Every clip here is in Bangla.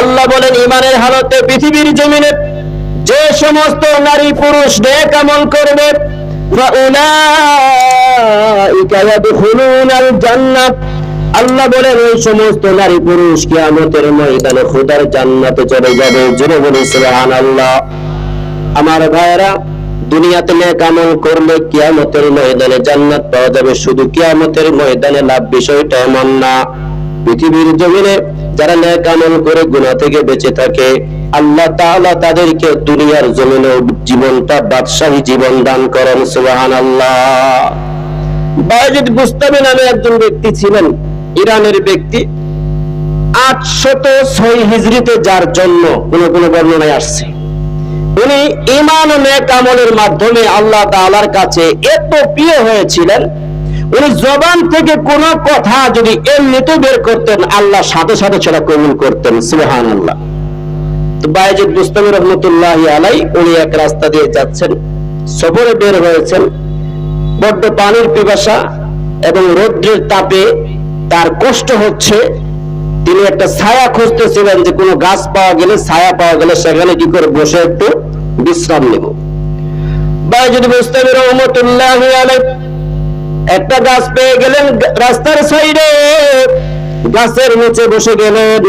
আল্লাহ বলেন ইমানের হালতে পৃথিবীর জমিনে যে সমস্ত নারী পুরুষ নেক আমল করবে আল্লাহ বলেন, ওই সমস্ত নারী পুরুষ কে আমাদের ময়দানে খোদার জান্নাতে চলে যাবে। জুড়ে বলে সুবহান আল্লাহ আমার ভাইরা দুনিয়াতে নেক আমল করলে কিয়ামতের ময়দানে জান্নাত পাওয়া যাবে। শুধু কিয়ামতের ময়দানে লাভ বিষয়টা এমন না। পৃথিবীর জমিনে যারা নেক আমল করে গুনাহ থেকে বেঁচে থাকে, আল্লাহ তাদেরকে দুনিয়ার জমিনে জীবনটা বাদশাহী জীবন দান করেন, সুবহানাল্লাহ। বায়েজিদ বুস্তামি নামে একজন ব্যক্তি ছিলেন, ইরানের ব্যক্তি। আটশত ছয় হিজরিতে যার জন্য কোন কোন বর্ণনায় আসছে। উনি ইমান ও আমলের মাধ্যমে আল্লাহ তাআলার কাছে এত প্রিয় হয়েছিলেন উনি জবান থেকে কোন কথা যদি এমনিতে বের করতেন, আল্লাহ সাথে সাথে সেটা কবুল করতেন, সুবহানাল্লাহ। তো বায়েজিদ বুস্তামি রহমতুল্লাহ আলাই, উনি এক রাস্তা দিয়ে যাচ্ছেন, সফরে বের হয়েছেন। বড্ড পানির পিপাসা এবং রৌদ্রের তাপে তার কষ্ট হচ্ছে। তিনি একটা ছায়া খুঁজতেছিলেন যে কোনো গাছ পাওয়া গেলে, ছায়া পাওয়া গেলে সেখানে কি করে বসে একটু বিশ্রাম নেব। বাইজুদ মুস্তামি রহমতুল্লাহ আলাই একটা গাছ পেয়ে গেলেন রাস্তার সাইডে। গাছের নিচে বসে গেলেন।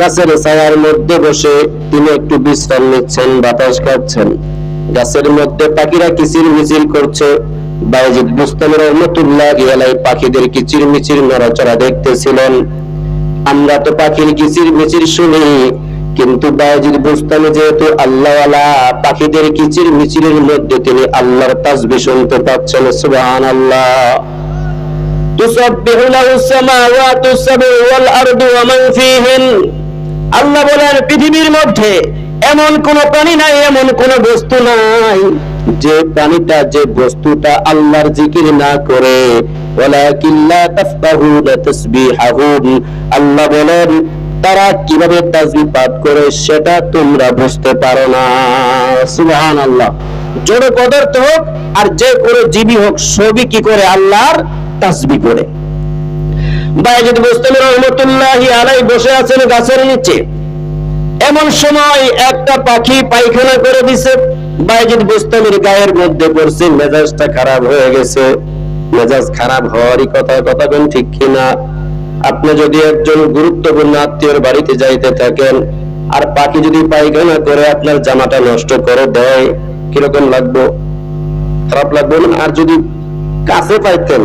গাছের ছায়ার মধ্যে বসে তিনি একটু বিশ্রাম নিচ্ছেন, বাতাস খাচ্ছেন। গাছের মধ্যে পাখিরা কিচির মিচির করছে। বাইজিদ বুস্তামি রহমতুল্লাহ আলাই পাখিদের কিচির মিচির নড়াচড়া দেখতেছিলেন। আমরা তো পাখির কিচির মিচির শুনি। কিন্তু বায়াজিদ বুস্তানি যেহেতু আল্লাহওয়ালা পাখিদের কিচির মিচিরের মধ্যে তিনি আল্লাহর তাসবিহ শুনতে পাচ্ছেন, সুবহানাল্লাহ। তুসাব্বিহু লাহু সামাওয়াতু সাবউ ওয়াল আরদু ওয়া মান ফীহিন। আল্লাহ বলেন, পৃথিবীর মধ্যে এমন কোন প্রাণী নাই, এমন কোন বস্তু নাই। যে প্রাণীটা, যে বস্তুটা আল্লাহর জিকির না করে আল্লাহ বলেন তারা কীভাবে পাঠ করে সেটা তোমরা বুঝতে পারো না। সুবহানাল্লাহ। জড় পদার্থ হোক আর যে কোনো জীবী হোক, সবই কি করে? আল্লাহর তাসবিহ করে। বায়াজিদ মুস্তামি রহমতুল্লাহি আলাই বসে আছেন গাছের নিচে। এমন সময় একটা পাখি পায়খানা করে দিছে। বাইজিদ বুস্তামির গায়ের মধ্যে পড়ছে, মেজাজটা খারাপ হয়ে গেছে। মেজাজ খারাপ হওয়ারই কথা কথা কোন ঠিক কিনা? আপনি যদি একজন গুরুত্বপূর্ণ আত্মীয়র বাড়িতে যাইতে থাকেন, আর পাখি যদি পায়খানা করে, আপনার জামাটা নষ্ট করে দেয়, কীরকম লাগবো? খারাপ লাগবে না? আর যদি কাছে পাইতেন